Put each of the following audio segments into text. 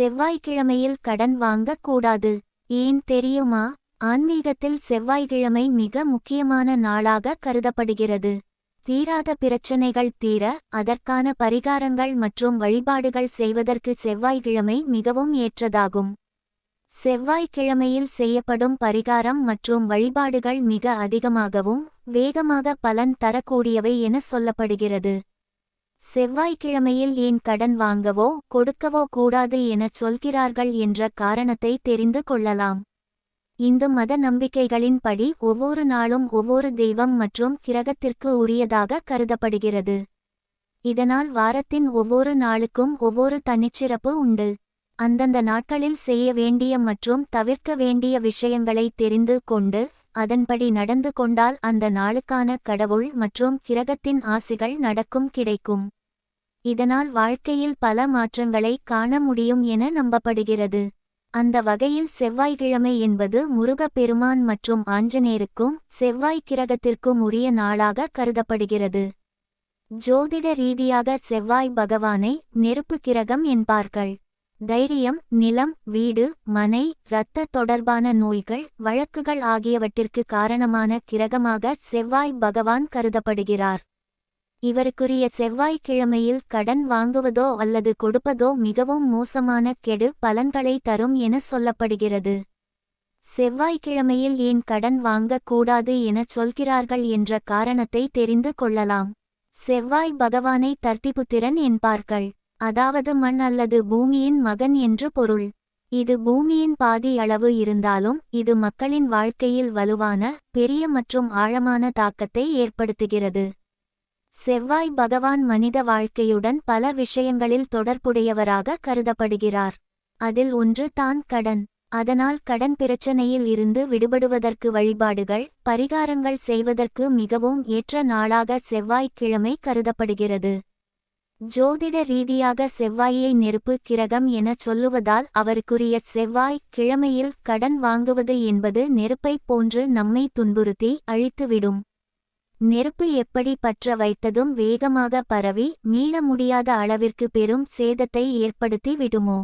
செவ்வாய்க்கிழமையில் கடன் வாங்கக்கூடாது. ஏன் தெரியுமா? ஆன்மீகத்தில் செவ்வாய்க்கிழமை மிக முக்கியமான நாளாக கருதப்படுகிறது. தீராத பிரச்சனைகள் தீர அதற்கான பரிகாரங்கள் மற்றும் வழிபாடுகள் செய்வதற்கு செவ்வாய்க்கிழமை மிகவும் ஏற்றதாகும். செவ்வாய்க்கிழமையில் செய்யப்படும் பரிகாரம் மற்றும் வழிபாடுகள் மிக அதிகமாகவும் வேகமாக பலன் தரக்கூடியவை என சொல்லப்படுகிறது. செவ்வாய்க்கிழமையில் ஏன் கடன் வாங்கவோ கொடுக்கவோ கூடாது எனச் சொல்கிறார்கள் என்ற காரணத்தை தெரிந்து கொள்ளலாம். இந்து மத நம்பிக்கைகளின்படி ஒவ்வொரு நாளும் ஒவ்வொரு தெய்வம் மற்றும் கிரகத்திற்கு உரியதாக கருதப்படுகிறது. இதனால் வாரத்தின் ஒவ்வொரு நாளுக்கும் ஒவ்வொரு தனிச்சிறப்பு உண்டு. அந்தந்த நாட்களில் செய்ய வேண்டிய மற்றும் தவிர்க்க வேண்டிய விஷயங்களை தெரிந்து கொண்டு அதன்படி நடந்து கொண்டால் அந்த நாளுக்கான கடவுள் மற்றும் கிரகத்தின் ஆசிகள் நடக்கும் கிடைக்கும். இதனால் வாழ்க்கையில் பல மாற்றங்களை காண முடியும் என நம்பப்படுகிறது. அந்த வகையில் செவ்வாய்க்கிழமை என்பது முருகப்பெருமான் மற்றும் ஆஞ்சநேயருக்கும் செவ்வாய் கிரகத்திற்கும் உரிய நாளாக கருதப்படுகிறது. ஜோதிட ரீதியாக செவ்வாய் பகவானை நெருப்பு கிரகம் என்பார்கள். தைரியம் நிலம் வீடு மனை இரத்த தொடர்பான நோய்கள் வழக்குகள் ஆகியவற்றிற்கு காரணமான கிரகமாக செவ்வாய் பகவான் கருதப்படுகிறார். இவருக்குரிய செவ்வாய்க்கிழமையில் கடன் வாங்குவதோ அல்லது கொடுப்பதோ மிகவும் மோசமான கெடு பலன்களை தரும் என சொல்லப்படுகிறது. செவ்வாய்க்கிழமையில் ஏன் கடன் வாங்கக் கூடாது எனச் சொல்கிறார்கள் என்ற காரணத்தை தெரிந்து கொள்ளலாம். செவ்வாய் பகவானை தர்த்திபுத்திரன் என்பார்கள். அதாவது மண் அல்லது பூமியின் மகன் என்று பொருள். இது பூமியின் பாதி அளவு இருந்தாலும் இது மக்களின் வாழ்க்கையில் வலுவான பெரிய மற்றும் ஆழமான தாக்கத்தை ஏற்படுத்துகிறது. செவ்வாய் பகவான் மனித வாழ்க்கையுடன் பல விஷயங்களில் தொடர்புடையவராக கருதப்படுகிறார். அதில் ஒன்று தான் கடன். அதனால் கடன் பிரச்சனையில் இருந்து விடுபடுவதற்கு வழிபாடுகள் பரிகாரங்கள் செய்வதற்கு மிகவும் ஏற்ற நாளாக செவ்வாய்க்கிழமை கருதப்படுகிறது. ஜோதிட ரீதியாக செவ்வாயை நெருப்பு கிரகம் எனச் சொல்லுவதால் அவருக்குரிய செவ்வாய் கிழமையில் கடன் வாங்குவது என்பது நெருப்பைப் போன்று நம்மை துன்புறுத்தி அழித்துவிடும். நெருப்பு எப்படி பற்ற வைத்ததும் வேகமாக பரவி மீள முடியாத அளவிற்கு பெரும் சேதத்தை ஏற்படுத்தி விடுமோ?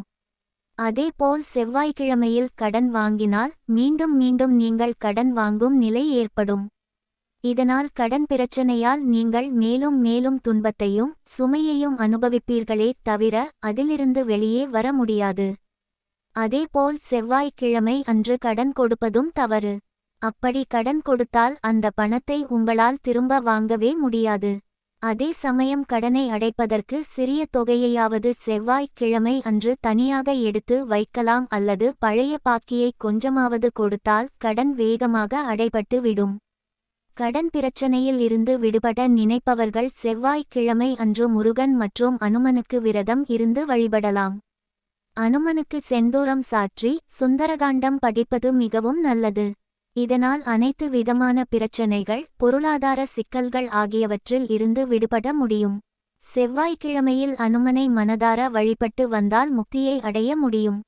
அதேபோல் செவ்வாய்க்கிழமையில் கடன் வாங்கினால் மீண்டும் மீண்டும் நீங்கள் கடன் வாங்கும் நிலை ஏற்படும். இதனால் கடன் பிரச்சனையால் நீங்கள் மேலும் மேலும் துன்பத்தையும் சுமையையும் அனுபவிப்பீர்களே தவிர அதிலிருந்து வெளியே வர முடியாது. அதேபோல் செவ்வாய்க்கிழமை அன்று கடன் கொடுப்பதும் தவறு. அப்படி கடன் கொடுத்தால் அந்த பணத்தை உங்களால் திரும்ப வாங்கவே முடியாது. அதே சமயம் கடனை அடைப்பதற்கு சிறிய தொகையையாவது செவ்வாய்க்கிழமை அன்று தனியாக எடுத்து வைக்கலாம் அல்லது பழைய பாக்கியை கொஞ்சமாவது கொடுத்தால் கடன் வேகமாக அடைபட்டு விடும். கடன் பிரச்சனையில் இருந்து விடுபட நினைப்பவர்கள் செவ்வாய்க்கிழமை அன்று முருகன் மற்றும் அனுமனுக்கு விரதம் இருந்து வழிபடலாம். அனுமனுக்கு செந்தூரம் சாற்றி சுந்தரகாண்டம் படிப்பது மிகவும் நல்லது. இதனால் அனைத்து விதமான பிரச்சனைகள் பொருளாதார சிக்கல்கள் ஆகியவற்றில் இருந்து விடுபட முடியும். செவ்வாய்க்கிழமையில் அனுமனை மனதார வழிபட்டு வந்தால் முக்தியை அடைய முடியும்.